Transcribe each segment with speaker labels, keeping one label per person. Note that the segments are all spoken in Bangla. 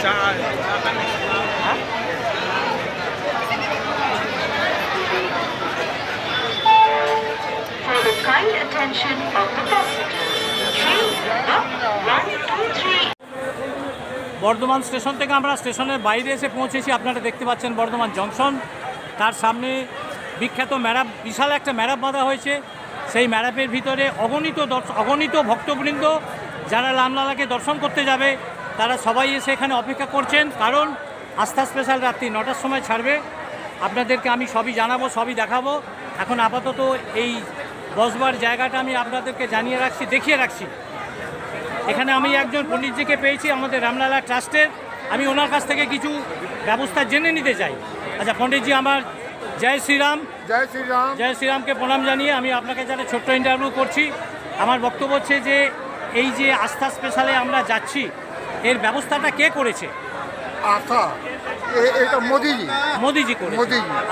Speaker 1: For the kind attention of the passengers, train number 123
Speaker 2: Bardhaman station থেকে আমরা স্টেশনের বাইরে এসে পৌঁছেছি। আপনারা দেখতে পাচ্ছেন বর্ধমান জংশন। তার সামনে বিখ্যাত ম্যারাপ বিশাল একটা ম্যারাপ বাঁধা হয়েছে। সেই ম্যারাপের ভিতরে অগণিত দর্শ- অগণিত ভক্তবৃন্দ যারা লামলালাকে দর্শন করতে যাবে তারা সবাই এসে এখানে অপেক্ষা করছেন কারণ আস্থা স্পেশাল রাত্রি নটার সময় ছাড়বে। আপনাদেরকে আমি সবই জানাব সবই দেখাবো। এখন আপাতত এই বসবার জায়গাটা আমি আপনাদেরকে জানিয়ে রাখছি দেখিয়ে রাখছি। এখানে আমি একজন পণ্ডিতজিকে পেয়েছি আমাদের রামলালা ট্রাস্টের। আমি ওনার কাছ থেকে কিছু ব্যবস্থা জেনে নিতে চাই। আচ্ছা পণ্ডিতজি আমার জয় শ্রীরাম।
Speaker 3: জয় শ্রীরাম।
Speaker 2: জয় শ্রীরামকে প্রণাম জানিয়ে আমি আপনাকে যারা ছোট্ট ইন্টারভিউ করছি। আমার বক্তব্য হচ্ছে যে এই যে আস্থা স্পেশালে আমরা যাচ্ছি এর ব্যবস্থাটা কে করেছে?
Speaker 3: আশা এটা মোদিজি।
Speaker 2: মোদিজি।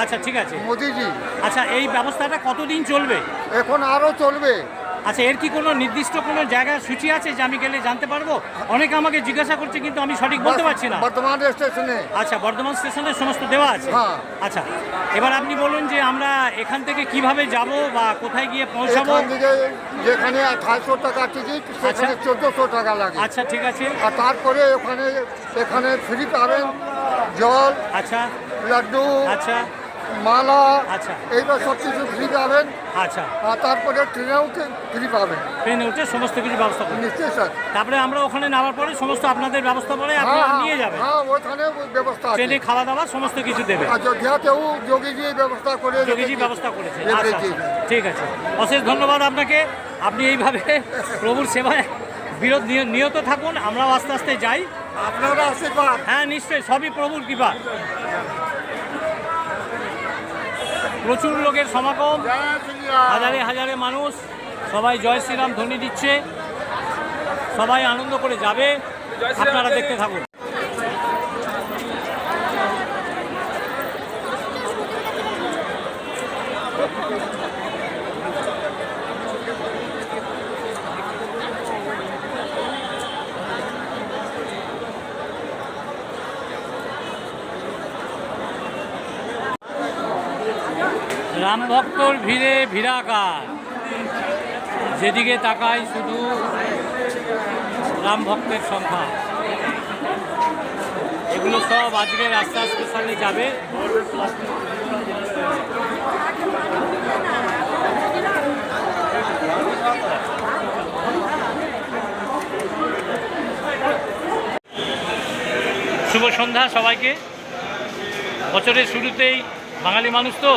Speaker 2: আচ্ছা ঠিক আছে।
Speaker 3: মোদিজি।
Speaker 2: আচ্ছা এই ব্যবস্থাটা কতদিন চলবে?
Speaker 3: এখন আরও চলবে।
Speaker 2: আচ্ছা এর কি কোনো নির্দিষ্ট কোনো জায়গার সূচি আছে যে আমি গেলে জানতে পারব? অনেকে আমাকে জিজ্ঞাসা করছে কিন্তু আমি সঠিক বলতে পারছি না।
Speaker 3: বর্তমান স্টেশনে।
Speaker 2: আচ্ছা বর্ধমান স্টেশনে সমস্ত দেওয়া আছে?
Speaker 3: হ্যাঁ।
Speaker 2: আচ্ছা এবার আপনি বলুন যে আমরা এখান থেকে কীভাবে যাব বা কোথায় গিয়ে পৌঁছাবো?
Speaker 3: যেখানে আঠাশশো টাকা টিকিট সেখানে
Speaker 2: আচ্ছা।
Speaker 3: চোদ্দোশো টাকা লাগে।
Speaker 2: আচ্ছা ঠিক আছে।
Speaker 3: আর তারপরে ওখানে এখানে ফ্রি পাবেন জল
Speaker 2: আচ্ছা।
Speaker 3: লাড্ডু
Speaker 2: আচ্ছা।
Speaker 3: মালা
Speaker 2: আচ্ছা।
Speaker 3: এইবার সব কিছু ফ্রি পাবেন।
Speaker 2: আচ্ছা।
Speaker 3: আর তারপরে ট্রেনেও ফ্রি পাবেন।
Speaker 2: ট্রেনে উঠে সমস্ত কিছু ব্যবস্থা করুন
Speaker 3: নিশ্চয়ই স্যার।
Speaker 2: তাপরে আমরা ওখানে নামার পরে সমস্ত আপনাদের ব্যবস্থা করে আপনারা
Speaker 3: হ্যাঁ,
Speaker 2: নিয়ে যাবেন।
Speaker 3: হ্যাঁ ওখানে ব্যবস্থা আছে।
Speaker 2: ট্রেনে খাওয়া দাওয়া সমস্ত কিছু দেবে।
Speaker 3: অযোধ্যাতেও যোগীজি ব্যবস্থা করে
Speaker 2: যোগীজি। ব্যবস্থা করেছে। আচ্ছা আচ্ছা, ঠিক আছে। অশেষ ধন্যবাদ আপনাকে। আপনি এইভাবে প্রভুর সেবায় বিরোধ নিয়- নিয়ত থাকুন। আমরাও আস্তে আস্তে যাই।
Speaker 3: আপনারা আশীর্বাদ।
Speaker 2: হ্যাঁ নিশ্চয়ই। সবই প্রভুর কৃপা। প্রচুর লোকের সমাগম। হাজারে হাজারে মানুষ। সবাই জয় শ্রীরাম ধ্বনি দিচ্ছে। সবাই আনন্দ করে যাবে। আপনারা দেখতে থাকুন। রাম ভক্তর ভিড়ে ভিড়াকার। যেদিকে তাকাই শুধু রাম ভক্তের সংখ্যা। এগুলো সব আজকে রাস্তা স্পেশালে যাবে। শুভ সন্ধ্যা সবাইকে। বছরের শুরুতেই বাঙালি মানুষ তো?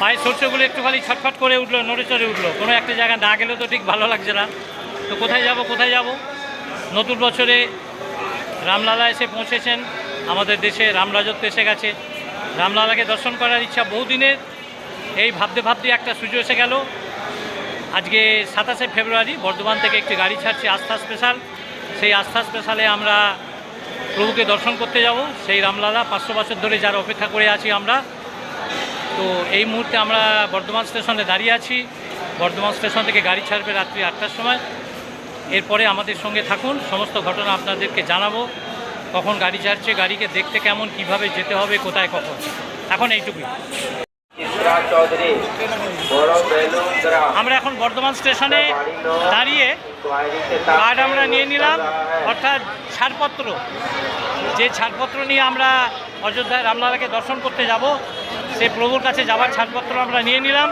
Speaker 2: পায়ের সর্ষেগুলো একটু খালি ছটফট করে উঠল, নড়ে চড়ে উঠল। কোনো একটা জায়গা না গেলে তো ঠিক ভালো লাগছে না। তো কোথায় যাব কোথায় যাব? নতুন বছরে রামলালা এসে পৌঁছেছেন। আমাদের দেশে রামরাজত্ব এসে গেছে। রামলালাকে দর্শন করার ইচ্ছা বহুদিনের। এই ভাবতে ভাবতে একটা সুযোগ এসে গেল। আজকে সাতাশে ফেব্রুয়ারি, বর্ধমান থেকে একটি গাড়ি ছাড়ছে আস্থা স্পেশাল। সেই আস্থা স্পেশালে আমরা প্রভুকে দর্শন করতে যাব। সেই রামলালা পাঁচশো বছর ধরে যার অপেক্ষা করে আছি আমরা। তো এই মুহূর্তে আমরা বর্ধমান স্টেশনে দাঁড়িয়ে আছি। বর্ধমান স্টেশন থেকে গাড়ি ছাড়বে রাত্রি আটটার সময়। এরপরে আমাদের সঙ্গে থাকুন, সমস্ত ঘটনা আপনাদেরকে জানাব। কখন গাড়ি ছাড়ছে, গাড়িকে দেখতে কেমন, কীভাবে যেতে হবে, কোথায়, কখন? এখন এইটুকুই। আমরা এখন বর্ধমান স্টেশনে দাঁড়িয়ে কার্ড আমরা নিয়ে নিলাম, অর্থাৎ ছাড়পত্র। যে ছাড়পত্র নিয়ে আমরা অযোধ্যায় রামলালাকে দর্শন করতে যাব সেই প্রভুর কাছে যাওয়ার ছাড়পত্র আমরা নিয়ে নিলাম।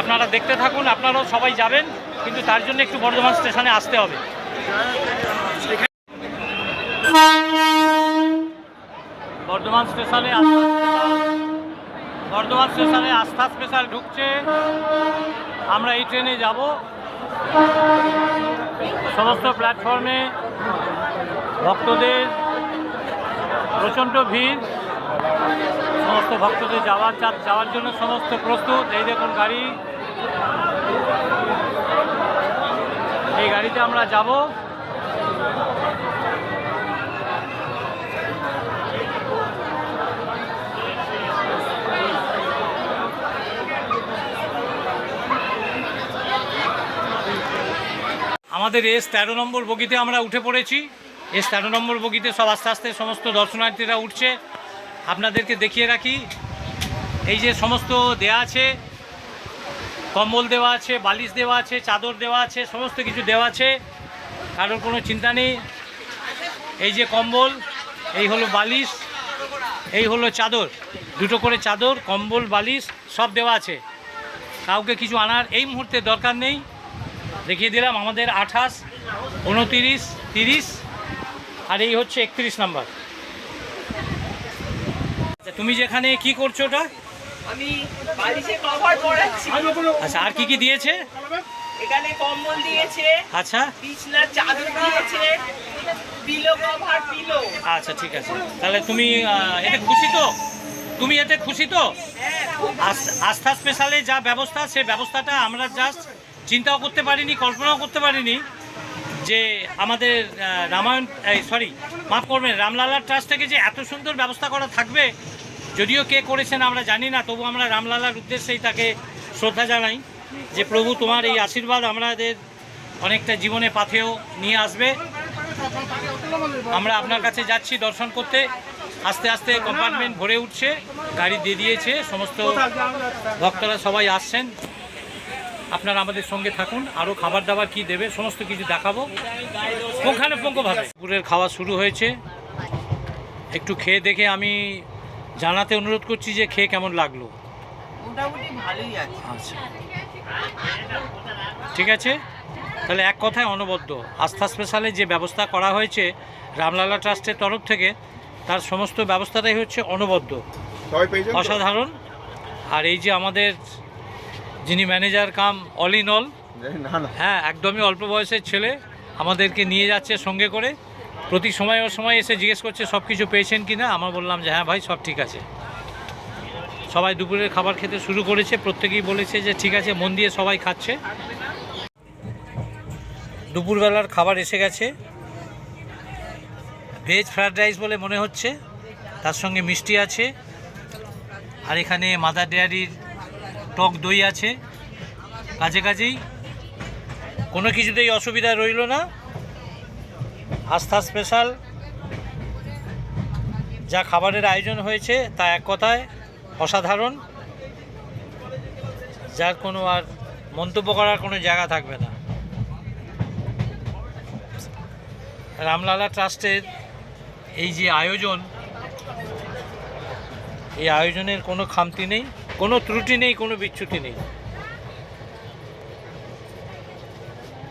Speaker 2: আপনারা দেখতে থাকুন, আপনারাও সবাই যাবেন, কিন্তু তার জন্য একটু বর্ধমান স্টেশনে আসতে হবে। বর্ধমান স্টেশনে বর্ধমান স্টেশনে আস্থা স্পেশাল ঢুকছে। আমরা এই ট্রেনে যাব। সমস্ত প্ল্যাটফর্মে ভক্তদের প্রচণ্ড ভিড়। সমস্ত ভক্তদের যাওয়ার যাওয়ার জন্য সমস্ত প্রস্তুত। এই দেখুন গাড়ি। এই গাড়িতে আমরা যাব। আমাদের এস তেরো নম্বর বগিতে আমরা উঠে পড়েছি। এস তেরো নম্বর বগিতে সব আস্তে আস্তে সমস্ত দর্শনার্থীরা উঠছে। আপনাদেরকে দেখিয়ে রাখি, এই যে সমস্ত দেয়া আছে, কম্বল দেওয়া আছে, বালিশ দেওয়া আছে, চাদর দেওয়া আছে, সমস্ত কিছু দেওয়া আছে, কারোর কোনো চিন্তা নেই। এই যে কম্বল, এই হলো বালিশ, এই হলো চাদর, দুটো করে চাদর, কম্বল, বালিশ, সব দেওয়া আছে। কাউকে কিছু আনার এই মুহূর্তে দরকার নেই। দেখিয়ে দিলাম, আমাদের আঠাশ, উনতিরিশ, তিরিশ, আর এই হচ্ছে একত্রিশ নাম্বার। তুমি যেখানে কি করছ ওটা?
Speaker 4: আমি বালিশে কভার পরাচ্ছি
Speaker 2: আচ্ছা আর কি কি দিয়েছে?
Speaker 4: এখানে কম্বল দিয়েছে
Speaker 2: আচ্ছা।
Speaker 4: বিছনার চাদর দিয়েছে পিলো কভার পিলো
Speaker 2: আচ্ছা ঠিক আছে। তাহলে তুমি এতে খুশি তো? তুমি এতে খুশি তো? আস্থা স্পেশালে যা ব্যবস্থা সে ব্যবস্থাটা আমরা জাস্ট চিন্তাও করতে পারিনি কল্পনাও করতে পারিনি যে আমাদের রামায়ণ সরি মাফ করবেন রামলালার ট্রাস্ট থেকে যে এত সুন্দর ব্যবস্থা করা থাকবে যদিও কে করেছেন আমরা জানি না, তবু আমরা রামলালার উদ্দেশ্যেই তাকে শ্রদ্ধা জানাই যে প্রভু তোমার এই আশীর্বাদ আমাদের অনেকটা জীবনে পাথেও নিয়ে আসবে। আমরা আপনার কাছে যাচ্ছি দর্শন করতে। আস্তে আস্তে কম্পার্টমেন্ট ভরে উঠছে, গাড়ি দিয়ে দিয়েছে, সমস্ত ভক্তরা সবাই আসছেন। আপনারা আমাদের সঙ্গে থাকুন আরও খাবার দাবার কি দেবে, সমস্ত কিছু দেখাবো। পুঙ্খানুপুঙ্খভাবে। পুকুরের খাওয়া শুরু হয়েছে। একটু খেয়ে দেখে আমি জানাতে অনুরোধ করছি যে খেয়ে কেমন লাগল?
Speaker 4: মোটামুটি ভালোই আছে।
Speaker 2: আচ্ছা। ঠিক আছে? তাহলে এক কথায় অনবদ্য। আস্থা স্পেশালে যে ব্যবস্থা করা হয়েছে রামলালা ট্রাস্টের তরফ থেকে তার সমস্ত ব্যবস্থাটাই হচ্ছে অনবদ্য? অসাধারণ। আর এই যে আমাদের যিনি manager cum all
Speaker 3: in all
Speaker 2: হ্যাঁ একদমই অল্প বয়সের ছেলে আমাদেরকে নিয়ে যাচ্ছে সঙ্গে করে। প্রতি সময় ও সময় এসে জিজ্ঞেস করছে, সব কিছু পেয়েছেন কি না? আমার বললাম যে হ্যাঁ ভাই, সব ঠিক আছে। সবাই দুপুরের খাবার খেতে শুরু করেছে, প্রত্যেকেই বলেছে যে, ঠিক আছে, মন দিয়ে সবাই খাচ্ছে। দুপুরবেলার খাবার এসে গেছে। ভেজ ফ্রায়েড রাইস বলে মনে হচ্ছে, তার সঙ্গে মিষ্টি আছে। আর এখানে মাদার ডেয়ারির টক দই আছে। কাজে কাজেই কোনো কিছুতেই অসুবিধা রইল না। আস্থা স্পেশাল। যা খাবারের আয়োজন হয়েছে তা এক কথায় অসাধারণ। যার কোনো আর মন্তব্য করার কোনো জায়গা থাকবে না। রামলালা ট্রাস্টের এই যে আয়োজন, এই আয়োজনের কোনো খামতি নেই, কোনো ত্রুটি নেই, কোনো বিচ্যুতি নেই।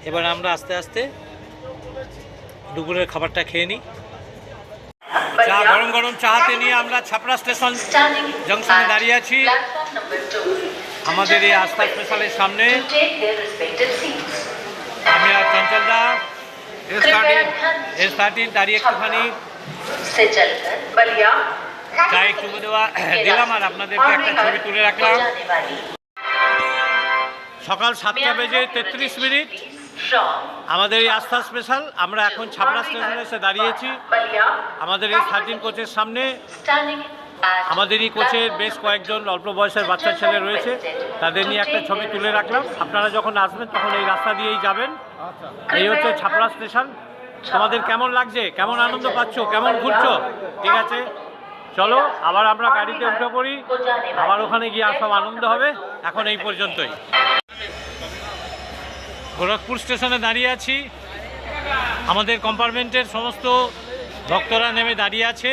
Speaker 2: এবার আমরা আস্তে আস্তে দুপুরের খাবারটা খেয়ে নিই চা গরম গরম চা হাতে নিয়ে আমরা ছাপড়া স্টেশন জংশনে দাঁড়িয়ে আছি। আমাদের এই আস্থা স্পেশালের সামনে। আমি আর চঞ্চলদা
Speaker 1: এস থার্টিন
Speaker 2: এস থার্টিন দাঁড়িয়ে একটুখানি। চা একটু দেওয়া দিলাম আর আপনাদেরকে একটা ছবি তুলে রাখলাম। সকাল সাতটা বেজে তেত্রিশ মিনিট। আমাদের এই আস্থা স্পেশাল, আমরা এখন ছাপড়া স্টেশনে এসে দাঁড়িয়েছি। আমাদের এই স্বাধীন কোচের সামনে,
Speaker 1: আমাদের
Speaker 2: এই কোচে বেশ কয়েকজন অল্প বয়সের বাচ্চা ছেলে রয়েছে, তাদের নিয়ে একটা ছবি তুলে রাখলাম। আপনারা যখন আসবেন, তখন এই রাস্তা দিয়েই যাবেন। এই হচ্ছে ছাপড়া স্টেশন। তোমাদের কেমন লাগছে? কেমন আনন্দ পাচ্ছ? কেমন ঘুরছো? ঠিক আছে, চলো, আবার আমরা গাড়িতে উঠে পড়ি। আবার ওখানে গিয়ে সব আনন্দ হবে। এখন এই পর্যন্তই। গোরখপুর স্টেশনে দাঁড়িয়ে আছি। আমাদের কম্পার্টমেন্টের সমস্ত ভক্তরা নেমে দাঁড়িয়ে আছে।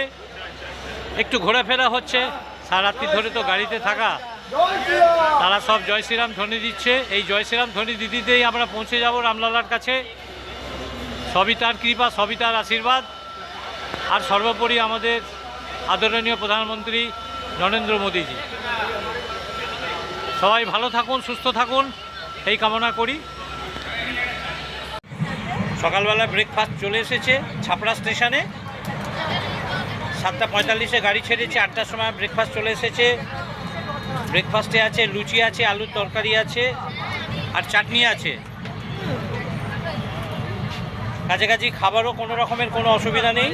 Speaker 2: একটু ঘোরাফেরা হচ্ছে। সারাত্রি ধরে তো গাড়িতে থাকা। তারা সব জয় শ্রীরাম ধ্বনি দিচ্ছে। এই জয় শ্রীরাম ধ্বনি দিদিতেই আমরা পৌঁছে যাব রামলালার কাছে। সবই তার কৃপা, সবই তার আশীর্বাদ। আর সর্বোপরি আমাদের আদরণীয় প্রধানমন্ত্রী নরেন্দ্র মোদীজি। সবাই ভালো থাকুন, সুস্থ থাকুন। এই কামনা করি। সকালবেলা ব্রেকফাস্ট চলে এসেছে ছাপড়া স্টেশনে সাতটা পঁয়তাল্লিশে গাড়ি ছেড়েছে, আটটার সময় ব্রেকফাস্ট চলে এসেছে। ব্রেকফাস্টে আছে লুচি আছে, আলুর তরকারি আছে, আর চাটনি আছে। কাছাকাছি খাবারও কোনো রকমের কোনো অসুবিধা নেই।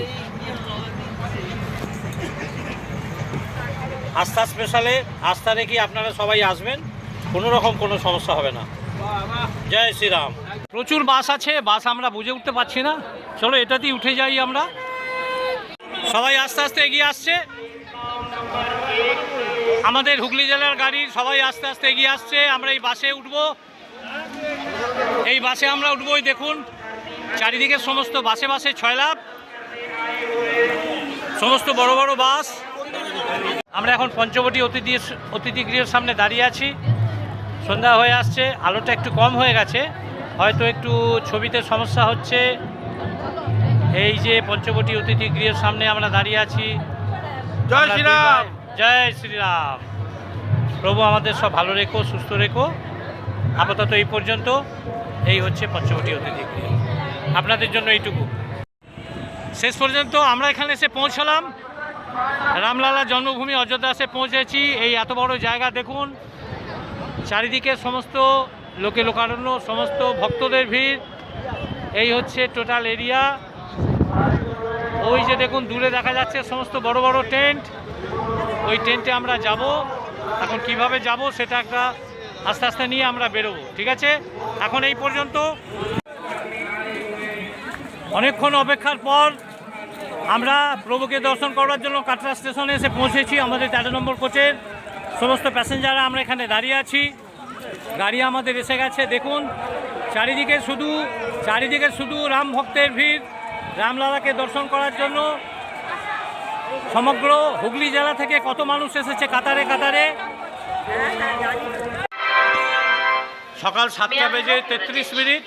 Speaker 2: আস্থা স্পেশালে আস্থা রেখে আপনারা সবাই আসবেন, কোনো রকম কোনো সমস্যা হবে না। জয় শ্রীরাম। প্রচুর বাস আছে, বাস আমরা বুঝে উঠতে পারছি না। চলো, এটাতেই উঠে যাই আমরা। সবাই আস্তে আস্তে এগিয়ে আসছে। আমাদের হুগলি জেলার গাড়ি সবাই আস্তে আস্তে এগিয়ে আসছে। আমরা এই বাসে উঠব। এই বাসে আমরা উঠবো এই দেখুন। চারিদিকে সমস্ত বাসে বাসে লাভ সমস্ত বড় বড় বাস। আমরা এখন পঞ্চবটি অতিথি অতিথিগৃহের সামনে দাঁড়িয়ে আছি। সন্ধ্যা হয়ে আসছে, আলোটা একটু কম হয়ে গেছে। হয়তো একটু ছবিতে সমস্যা হচ্ছে। এই যে পঞ্চবটি অতিথিগৃহের সামনে আমরা দাঁড়িয়ে আছি।
Speaker 5: জয় শ্রীরাম!
Speaker 2: জয় শ্রীরাম! প্রভু আমাদের সব ভালো রেখো সুস্থ রেখো। আপাতত এই পর্যন্ত। এই হচ্ছে পঞ্চবটি অতিথিগৃহ আপনাদের জন্য এইটুকু। শেষ পর্যন্ত আমরা এখানে এসে পৌঁছলাম। রামলালা জন্মভূমি অযোধ্যা এসে পৌঁছেছি। এই এত বড় জায়গা দেখুন। চারিদিকে সমস্ত লোকে লোকারণ্য, সমস্ত ভক্তদের ভিড়। এই হচ্ছে টোটাল এরিয়া। ওই যে দেখুন, দূরে দেখা যাচ্ছে সমস্ত বড় বড় টেন্ট। ওই টেন্টে আমরা যাব। এখন কীভাবে যাব সেটা একটা আস্তে আস্তে নিয়ে আমরা বেরোবো, ঠিক আছে? এখন এই পর্যন্ত। অনেকক্ষণ অপেক্ষার পর আমরা প্রভুকে দর্শন করার জন্য কাটরা স্টেশনে এসে পৌঁছেছি। আমাদের তেরো নম্বর কোচের সমস্ত প্যাসেঞ্জাররা আমরা এখানে দাঁড়িয়ে আছি। গাড়ি আমাদের এসে গেছে। দেখুন, চারিদিকে শুধু চারিদিকে শুধু রাম ভক্তের ভিড় রামলালাকে দর্শন করার জন্য। সমগ্র হুগলি জেলা থেকে কত মানুষ এসেছে কাতারে কাতারে? সকাল সাতটা বেজে তেত্রিশ মিনিট।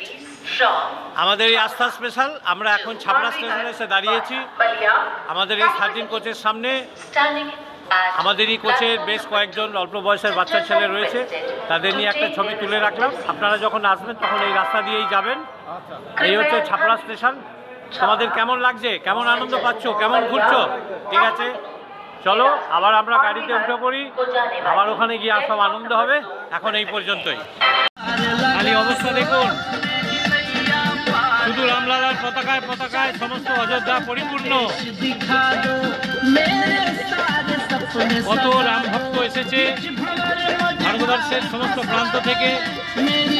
Speaker 2: আমাদের এই আস্থা স্পেশাল আমরা এখন ছাপড়া স্টেশনে এসে দাঁড়িয়েছি। আমাদের এই থার্টিন কোচের সামনে।
Speaker 1: Standing at
Speaker 2: আমাদের এই কোচের বেশ কয়েকজন অল্প বয়সের বাচ্চা ছেলে রয়েছে, তাদের নিয়ে একটা ছবি তুলে রাখলাম। আপনারা যখন আসবেন, তখন এই রাস্তা দিয়েই যাবেন। এই হচ্ছে ছাপড়া স্টেশন। তোমাদের কেমন লাগছে? কেমন আনন্দ পাচ্ছ? কেমন ঘুরছো? ঠিক আছে? চলো, আবার আমরা গাড়িতে উঠে পড়ি। আবার ওখানে গিয়ে আর সব আনন্দ হবে। এখন এই পর্যন্তই। খালি অবস্থা দেখুন। পতাকায় পতাকায় সমস্ত অযোধ্যা পরিপূর্ণ কত রাম ভক্ত এসেছে ভারতবর্ষের সমস্ত প্রান্ত থেকে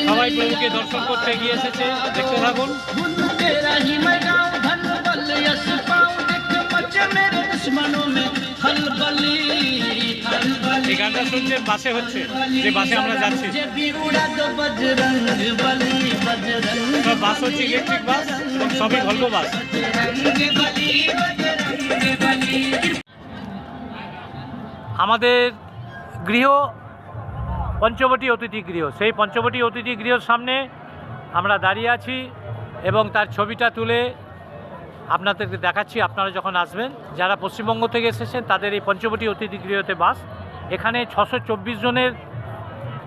Speaker 2: সবাই প্রভুকে দর্শন করতে গিয়ে এসেছে দেখতে থাকুন
Speaker 6: तेरा ही मैं गाँव धन बल यश पाऊं देख बच्चे मेरे दुश्मनों में खलबली खलबली
Speaker 2: এই গানটা শুনছে, বাসে হচ্ছে, যে বাসে আমরা যাচ্ছি। বাস হচ্ছে ইলেকট্রিক বাস সবই ভলভো বাস। আমাদের গৃহ, পঞ্চবটি অতিথি গৃহ। সেই পঞ্চবটি অতিথি গৃহর সামনে আমরা দাঁড়িয়ে আছি, এবং তার ছবিটা তুলে আপনাদেরকে দেখাচ্ছি, আপনারা যখন আসবেন, যারা পশ্চিমবঙ্গ থেকে এসেছেন, তাদের এই পঞ্চবটি অতিথি গৃহতে বাস। এখানে ছশো জনের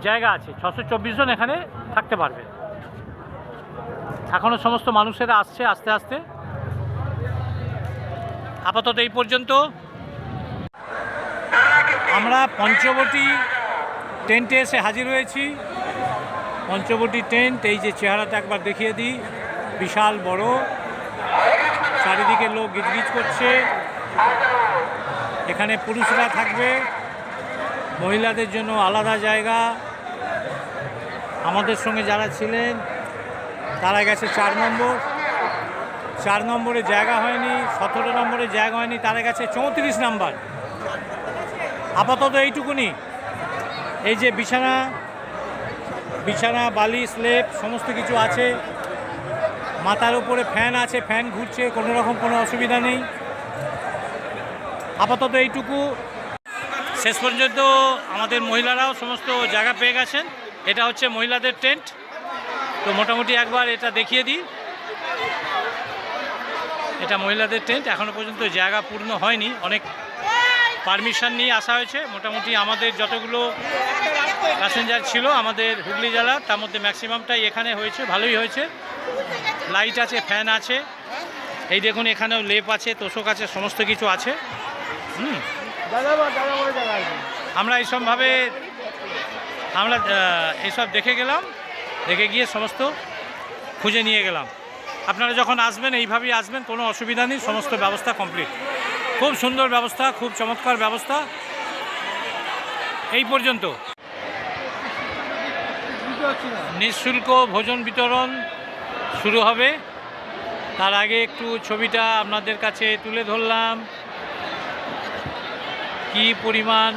Speaker 2: জায়গা আছে। ছশো জন এখানে থাকতে পারবে। এখনও সমস্ত মানুষেরা আসছে আস্তে আস্তে। আপাতত এই পর্যন্ত। আমরা পঞ্চবটি টেন্টে এসে হাজির হয়েছি। পঞ্চবটি টেন্ট, এই যে চেহারাটা একবার দেখিয়ে দিই। বিশাল, বড়। চারিদিকে লোক গিজগিজ করছে। এখানে পুরুষরা থাকবে। মহিলাদের জন্য আলাদা জায়গা। আমাদের সঙ্গে যারা ছিলেন, তারা গেছে চার নম্বর। চার নম্বরে জায়গা হয়নি, সতেরো নম্বরে জায়গা হয়নি, তারা গেছে চৌত্রিশ নাম্বার। আপাতত এইটুকুনি। এই যে বিছানা বিছানা, বালি স্লেপ সমস্ত কিছু আছে। মাথার উপরে ফ্যান আছে, ফ্যান ঘুরছে, কোনো রকম কোনো অসুবিধা নেই। আপাতত এইটুকু। শেষ পর্যন্ত আমাদের মহিলারাও সমস্ত জায়গা পেয়ে গেছেন। এটা হচ্ছে মহিলাদের টেন্ট। তো মোটামুটি একবার এটা দেখিয়ে দিই। এটা মহিলাদের টেন্ট। এখনও পর্যন্ত জায়গা পূর্ণ হয়নি। অনেক পারমিশন নিয়ে আসা হয়েছে। মোটামুটি আমাদের যতগুলো প্যাসেঞ্জার ছিল, আমাদের হুগলি জেলার তার মধ্যে ম্যাক্সিমামটাই এখানে হয়েছে। ভালোই হয়েছে। লাইট আছে, ফ্যান আছে। এই দেখুন, এখানেও লেপ আছে, তোষক আছে, সমস্ত কিছু আছে। হুম। আমরা এইসবভাবে, আমরা এইসব দেখে গেলাম, দেখে গিয়ে সমস্ত খুঁজে নিয়ে গেলাম। আপনারা যখন আসবেন, এইভাবেই আসবেন, কোনো অসুবিধা নেই, সমস্ত ব্যবস্থা কমপ্লিট। খুব সুন্দর ব্যবস্থা, খুব চমৎকার ব্যবস্থা। এই পর্যন্ত। নিঃশুল্ক ভোজন বিতরণ শুরু হবে। তার আগে একটু ছবিটা আপনাদের কাছে তুলে ধরলাম। কি পরিমাণ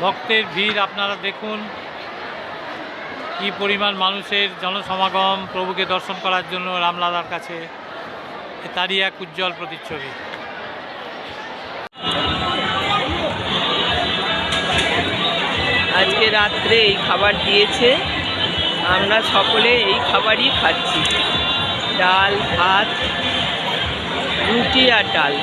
Speaker 2: ভক্তের ভিড় আপনারা দেখুন? কি পরিমাণ মানুষের জনসমাগম প্রভুকে দর্শন করার জন্য রামলালার কাছে? তারই এক উজ্জ্বল প্রতিচ্ছবি।
Speaker 4: আজকে রাত্রে এই খাবার দিয়েছে। আমরা সকলে এই খাবারই খাচ্ছি। ডাল, ভাত, রুটি আর ডাল।